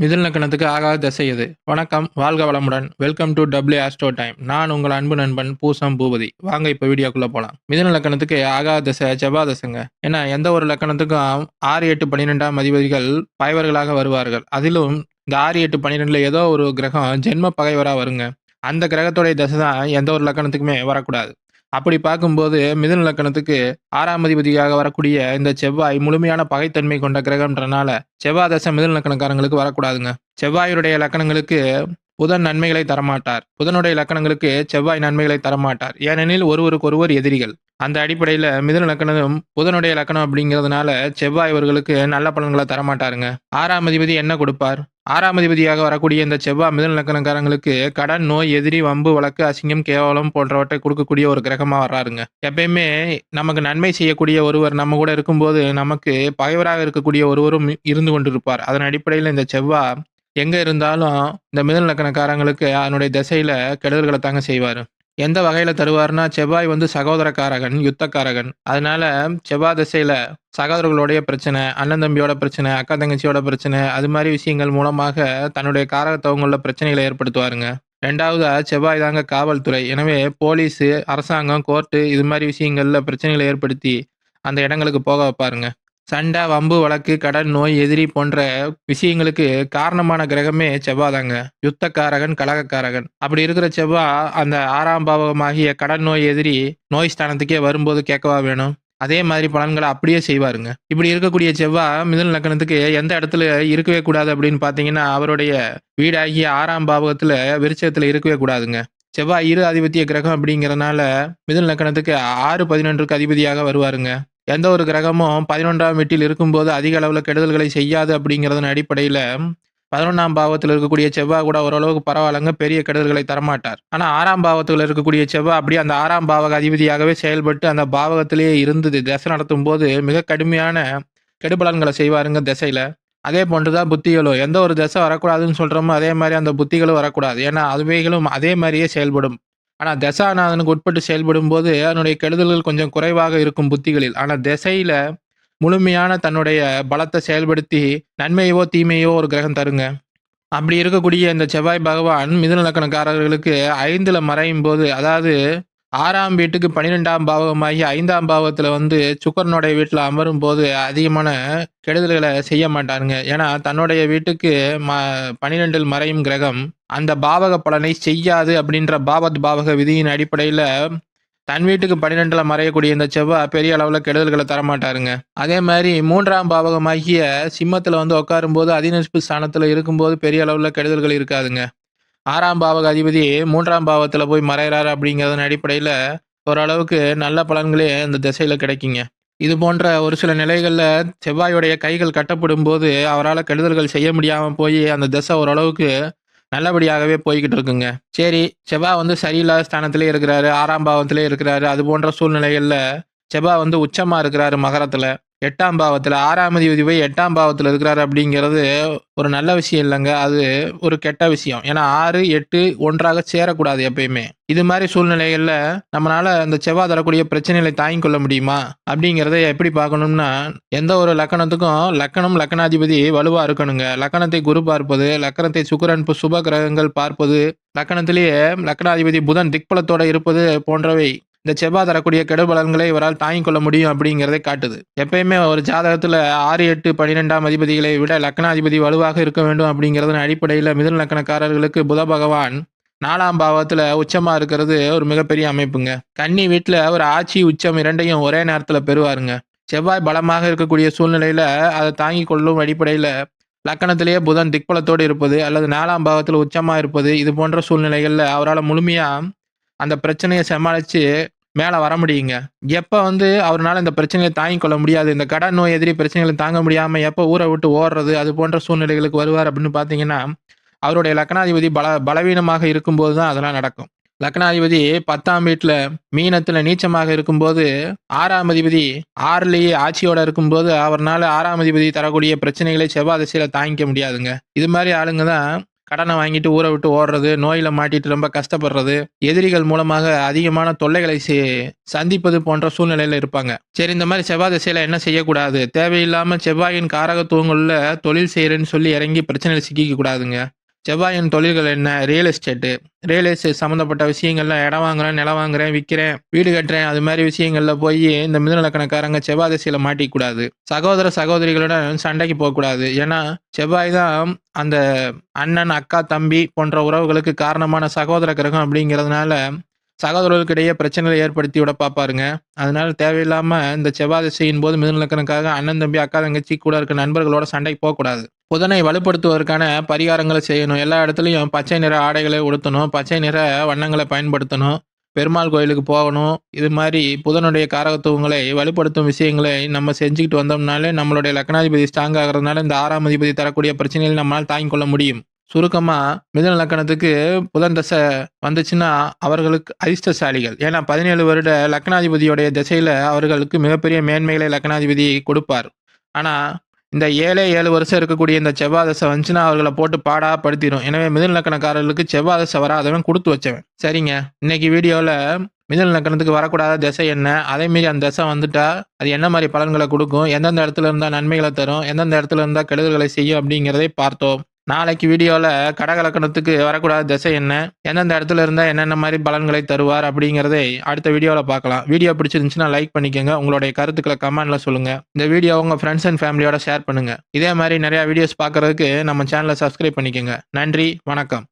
மிதில் நக்கணத்துக்கு ஆகாத திசை இது வணக்கம் வாழ்க வளமுடன். Welcome to W astro time நான் உங்கள் அன்பு நண்பன் பூசம் பூபதி. வாங்க இப்போ வீடியோக்குள்ள போகலாம் மிதில் லக்கணத்துக்கு ஆகாத திசை செவ்வா திசைங்க. ஏன்னா எந்த ஒரு லக்கணத்துக்கும் ஆறு எட்டு பன்னிரெண்டாம் அதிபதிகள் பகைவர்களாக வருவார்கள். அதிலும் இந்த ஆறு எட்டு பன்னிரெண்டுல ஏதோ ஒரு கிரகம் ஜென்ம பகைவராக வருங்க. அந்த கிரகத்துடைய தசை தான் எந்த ஒரு லக்கணத்துக்குமே வரக்கூடாது. அப்படி பார்க்கும்போது மிதுன லக்கணத்துக்கு ஆறாம் அதிபதியாக வரக்கூடிய இந்த செவ்வாய் முழுமையான பகைத்தன்மை கொண்ட கிரகம்ன்றனால செவ்வாய் தசை மிதுன லக்கணக்காரங்களுக்கு வரக்கூடாதுங்க. செவ்வாயுடைய லக்கணங்களுக்கு புதன் நன்மைகளை தரமாட்டார். புதனுடைய லக்கணங்களுக்கு செவ்வாய் நன்மைகளை தரமாட்டார். ஏனெனில் ஒருவருக்கு ஒருவர் எதிரிகள். அந்த அடிப்படையில் மிதுன லக்கணம் புதனுடைய லக்கணம் அப்படிங்கிறதுனால செவ்வாய் இவர்களுக்கு நல்ல பலன்களை தரமாட்டாருங்க. ஆறாம் அதிபதி என்ன கொடுப்பார்? ஆறாம் அதிபதியாக வரக்கூடிய இந்த செவ்வாய் மிதல் நக்கணக்காரங்களுக்கு கடன் நோய் எதிரி வம்பு வழக்கு அசிங்கம் கேவலம் போன்றவற்றை கொடுக்கக்கூடிய ஒரு கிரகமாக வர்றாருங்க. எப்பயுமே நமக்கு நன்மை செய்யக்கூடிய ஒருவர் நம்ம கூட இருக்கும்போது நமக்கு பகைவராக இருக்கக்கூடிய ஒருவரும் இருந்து கொண்டிருப்பார். அதன் அடிப்படையில் இந்த செவ்வாய் எங்கே இருந்தாலும் இந்த மிதல் நக்கணக்காரங்களுக்கு அதனுடைய திசையில கெடுதல்களை தாங்க செய்வார். எந்த வகையில் தருவார்னா செவ்வாய் வந்து சகோதரக்காரகன் யுத்தக்காரகன். அதனால செவ்வாய் திசையில் சகோதரர்களுடைய பிரச்சனை அண்ணன் தம்பியோட பிரச்சனை அக்கா தங்கச்சியோட பிரச்சனை அது மாதிரி விஷயங்கள் மூலமாக தன்னுடைய காரகத்துவங்கள பிரச்சனைகளை ஏற்படுத்துவாருங்க. ரெண்டாவதா செவ்வாய் தாங்க காவல்துறை. எனவே போலீஸு அரசாங்கம் கோர்ட்டு இது மாதிரி விஷயங்களில் பிரச்சனைகளை ஏற்படுத்தி அந்த இடங்களுக்கு போக வைப்பாருங்க. சண்டை வம்பு வழக்கு கடன் நோய் எதிரி போன்ற விஷயங்களுக்கு காரணமான கிரகமே செவ்வாதாங்க யுத்தக்காரகன் கலகக்காரகன். அப்படி இருக்கிற செவ்வாய் அந்த ஆறாம் பாவகமாகிய கடன் நோய் எதிரி நோய் ஸ்தானத்துக்கே வரும்போது கேட்கவா வேணும்? அதே மாதிரி பலன்களை அப்படியே செய்வாருங்க. இப்படி இருக்கக்கூடிய செவ்வாய் மிதன் லக்கணத்துக்கு எந்த இடத்துல இருக்கவே கூடாது அப்படின்னு பார்த்தீங்கன்னா அவருடைய வீடாகிய ஆறாம் பாவகத்துல விருச்சகத்துல இருக்கவே கூடாதுங்க. செவ்வாய் இரு அதிபத்திய கிரகம் அப்படிங்கறதுனால மிதன் லக்கணத்துக்கு ஆறு பதினொன்றுக்கு அதிபதியாக வருவாருங்க. எந்த ஒரு கிரகமும் பதினொன்றாம் வீட்டில் இருக்கும்போது அதிக அளவில் கெடுதல்களை செய்யாது அப்படிங்கிறதன் அடிப்படையில் பதினொன்றாம் பாவத்தில் இருக்கக்கூடிய செவ்வாய் கூட ஓரளவுக்கு பரவாயில்லங்க பெரிய கெடுதல்களை தரமாட்டார். ஆனால் ஆறாம் பாவத்தில் இருக்கக்கூடிய செவ்வாய் அப்படியே அந்த ஆறாம் பாவக அதிபதியாகவே செயல்பட்டு அந்த பாவகத்திலேயே இருந்தது திசை நடத்தும் போது மிக கடுமையான கெடுபலன்களை செய்வாருங்க திசையில். அதே போன்று தான் புத்திகளும். எந்த ஒரு திசை வரக்கூடாதுன்னு சொல்கிறோமோ அதே மாதிரி அந்த புத்திகளும் வரக்கூடாது. ஏன்னா அதுவைகளும் அதே மாதிரியே செயல்படும். ஆனா தசாநாதனுக்கு உட்பட்டு செயல்படும் போது அதனுடைய கெடுதல்கள் கொஞ்சம் குறைவாக இருக்கும் புத்திகளில். ஆனா திசையில முழுமையான தன்னுடைய பலத்தை செயல்படுத்தி நன்மையவோ தீமையோ ஒரு கிரகம் தருங்க. அப்படி இருக்கக்கூடிய இந்த செவ்வாய் பகவான் மிதுன லக்கணக்காரர்களுக்கு ஐந்துல மறையும் போது அதாவது ஆறாம் வீட்டுக்கு பன்னிரெண்டாம் பாவகமாகி ஐந்தாம் பாவத்தில் வந்து சுக்கரனுடைய வீட்டில் அமரும் போது அதிகமான கெடுதல்களை செய்ய மாட்டாருங்க. ஏன்னா தன்னுடைய வீட்டுக்கு ம பன்னிரெண்டில் மறையும் கிரகம் அந்த பாவக பலனை செய்யாது அப்படின்ற பாவத் பாவக விதியின் அடிப்படையில் தன் வீட்டுக்கு பன்னிரெண்டில் மறையக்கூடிய இந்த செவ்வாய் பெரிய அளவில் கெடுதல்களை தரமாட்டாருங்க. அதே மாதிரி மூன்றாம் பாவகமாகிய சிம்மத்தில் வந்து உட்காரும்போது அதிநட்பு ஸ்தானத்துல இருக்கும்போது பெரிய அளவில் கெடுதல்கள் இருக்காதுங்க. ஆறாம் பாவக அதிபதி மூன்றாம் பாவத்தில் போய் மறைகிறாரு அப்படிங்கிறதன் அடிப்படையில் ஓரளவுக்கு நல்ல பலன்களே இந்த திசையில் கிடைக்குங்க. இது போன்ற ஒரு சில நிலைகளில் செவ்வாயுடைய கைகள் கட்டப்படும் போது அவரால் கெடுதல்கள் செய்ய முடியாமல் போய் அந்த திசை ஓரளவுக்கு நல்லபடியாகவே போய்கிட்டு இருக்குங்க. சரி செவ்வாய் வந்து சரியில்லாத ஸ்தானத்திலே இருக்கிறாரு ஆறாம் பாவத்திலே இருக்கிறாரு. அது போன்ற சூழ்நிலைகளில் செவ்வாய் வந்து உச்சமாக இருக்கிறாரு மகரத்தில். எட்டாம் பாவத்தில் ஆறாம் அதிபதி போய் எட்டாம் பாவத்தில் இருக்கிறாரு அப்படிங்கிறது ஒரு நல்ல விஷயம் இல்லைங்க. அது ஒரு கெட்ட விஷயம். ஏன்னா ஆறு எட்டு ஒன்றாக சேரக்கூடாது எப்பயுமே. இது மாதிரி சூழ்நிலைகளில் நம்மளால அந்த செவ்வாய் தரக்கூடிய பிரச்சனைகளை தாங்கிக் கொள்ள முடியுமா? அப்படிங்கிறத எப்படி பார்க்கணும்னா எந்த ஒரு லக்கணத்துக்கும் லக்கணம் லக்கணாதிபதி வலுவாக இருக்கணுங்க. லக்கணத்தை குரு பார்ப்பது லக்கணத்தை சுக்கரன் சுப கிரகங்கள் பார்ப்பது லக்கணத்திலேயே லக்கணாதிபதி புதன் திக்பலத்தோட இருப்பது போன்றவை இந்த செவ்வாய் தரக்கூடிய கெடுபலன்களை இவரால் தாங்கிக் கொள்ள முடியும் அப்படிங்கிறதை காட்டுது. எப்பயுமே ஒரு ஜாதகத்துல ஆறு எட்டு பன்னிரெண்டாம் அதிபதிகளை விட லக்னாதிபதி வலுவாக இருக்க வேண்டும் அப்படிங்கிறதன் அடிப்படையில் மிதன் லக்கணக்காரர்களுக்கு புத பகவான் நாலாம் பாவத்துல உச்சமா இருக்கிறது ஒரு மிகப்பெரிய அமைப்புங்க. கன்னி வீட்டுல ஒரு ஆட்சி உச்சம் இரண்டையும் ஒரே நேரத்துல பெறுவாருங்க. செவ்வாய் பலமாக இருக்கக்கூடிய சூழ்நிலையில அதை தாங்கிக் கொள்ளும் அடிப்படையில லக்கணத்திலேயே புதன் திக்பலத்தோடு இருப்பது அல்லது நாலாம் பாவத்தில் உச்சமாக இருப்பது இது போன்ற சூழ்நிலைகளில் அவரால் முழுமையாக அந்த பிரச்சனையை சமாளித்து மேலே வர முடியுங்க. எப்போ வந்து அவரால் இந்த பிரச்சனையை தாங்கிக் கொள்ள முடியாது இந்த கடன் நோய் எதிரி பிரச்சனைகளை தாங்க முடியாமல் எப்போ ஊரை விட்டு ஓடுறது அது போன்ற சூழ்நிலைகளுக்கு வருவார் அப்படின்னு பார்த்தீங்கன்னா அவருடைய லக்னாதிபதி பல பலவீனமாக இருக்கும்போது தான் அதெல்லாம் நடக்கும். லக்னாதிபதி பத்தாம் வீட்டில் மீனத்தில் நீச்சமாக இருக்கும்போது ஆறாம் அதிபதி ஆறுலேயே ஆட்சியோட இருக்கும்போது அவர்னால ஆறாம் அதிபதி தரக்கூடிய பிரச்சனைகளை செவ்வாய் தாங்கிக்க முடியாதுங்க. இது மாதிரி ஆளுங்க தான் கடனை வாங்கிட்டு ஊரை விட்டு ஓடுறது நோயில் மாட்டிட்டு ரொம்ப கஷ்டப்படுறது எதிரிகள் மூலமாக அதிகமான தொல்லைகளை சந்திப்பது போன்ற சூழ்நிலையில் இருப்பாங்க. சரி இந்த மாதிரி செவ்வாய் திசையில என்ன செய்யக்கூடாது? தேவையில்லாமல் செவ்வாயின் காரகத்துவங்களில் தொழில் செய்கிறேன்னு சொல்லி இறங்கி பிரச்சனையில் சிக்கிக்க கூடாதுங்க. செவ்வாயின் தொழில்கள் என்ன? ரியல் எஸ்டேட்டு ரியல் எஸ்டேட் சம்மந்தப்பட்ட விஷயங்கள்ல இடம் வாங்குறேன் நிலம் வாங்குறேன் விற்கிறேன் வீடு கட்டுறேன். அது மாதிரி விஷயங்கள்ல போய் இந்த மிதநலக்கணக்காரங்க செவ்வாய் திசையில மாட்டிக்கூடாது சகோதர சகோதரிகளுடன் சண்டைக்கு போகக்கூடாது ஏன்னா செவ்வாய் தான் அந்த அண்ணன் அக்கா தம்பி போன்ற உறவுகளுக்கு காரணமான சகோதர கிரகம் அப்படிங்கிறதுனால சகோதரர்களுக்கிடையே பிரச்சனைகளை ஏற்படுத்தி விட பார்ப்பாருங்க. அதனால தேவையில்லாமல் இந்த செவ்வாய் திசையின் போது மிதநலக்கணக்காக அண்ணன் தம்பி அக்கா தங்கச்சி கூட இருக்க நண்பர்களோட சண்டைக்கு போகக்கூடாது. புதனை வலுப்படுத்துவதற்கான பரிகாரங்களை செய்யணும். எல்லா இடத்துலையும் பச்சை நிற ஆடைகளை உடுத்தணும். பச்சை நிற வண்ணங்களை பயன்படுத்தணும். பெருமாள் கோயிலுக்கு போகணும். இது மாதிரி புதனுடைய காரகத்துவங்களை வலுப்படுத்தும் விஷயங்களை நம்ம செஞ்சுக்கிட்டு வந்தோம்னாலே நம்மளுடைய லக்னாதிபதி ஸ்ட்ராங் ஆகிறதுனால இந்த ஆறாம் அதிபதி தரக்கூடிய பிரச்சனைகளை நம்மளால் தாங்கிக் கொள்ள முடியும். சுருக்கமாக மிதன லக்கணத்துக்கு புதன் தசை வந்துச்சுன்னா அவர்களுக்கு அதிர்ஷ்டசாலிகள். ஏன்னா பதினேழு வருட லக்னாதிபதியோடைய திசையில் அவர்களுக்கு மிகப்பெரிய மேன்மைகளை லக்னாதிபதி கொடுப்பார். ஆனால் இந்த ஏழே ஏழு வருஷம் இருக்கக்கூடிய இந்த செவ்வாதசை வந்துச்சுன்னா அவர்களை போட்டு பாடா படுத்திடும் எனவே மிதுன லக்கணக்காரர்களுக்கு செவ்வாய் வராதவன் கொடுத்து வச்சவன். சரிங்க. இன்னைக்கு வீடியோவில் மிதுன லக்கணத்துக்கு வரக்கூடாத திசை என்ன? அதே மீறி அந்த திசை வந்துட்டா அது என்ன மாதிரி பலன்களை கொடுக்கும்? எந்தெந்த இடத்துல இருந்தால் நன்மைகளை தரும்? எந்தெந்த இடத்துல இருந்தால் கெடுதல்களை செய்யும் அப்படிங்கிறதை பார்த்தோம். நாளைக்கு வீடியோவில் கடகலக்கணத்துக்கு வரக்கூடாத திசை என்ன? எந்தெந்த இடத்துல இருந்தால் என்னென்ன மாதிரி பலன்களை தருவார் அப்படிங்கிறதை அடுத்த வீடியோவில் பார்க்கலாம். வீடியோ பிடிச்சிருந்துச்சுன்னா லைக் பண்ணிக்கோங்க. உங்களுடைய கருத்துக்களை கமெண்ட்டில் சொல்லுங்கள் இந்த வீடியோ உங்கள் ஃப்ரெண்ட்ஸ் அண்ட் ஃபேமிலியோட ஷேர் பண்ணுங்க. இதே மாதிரி நிறையா வீடியோஸ் பார்க்கறதுக்கு நம்ம சேனலை சப்ஸ்கிரைப் பண்ணிக்கோங்க. நன்றி. வணக்கம்.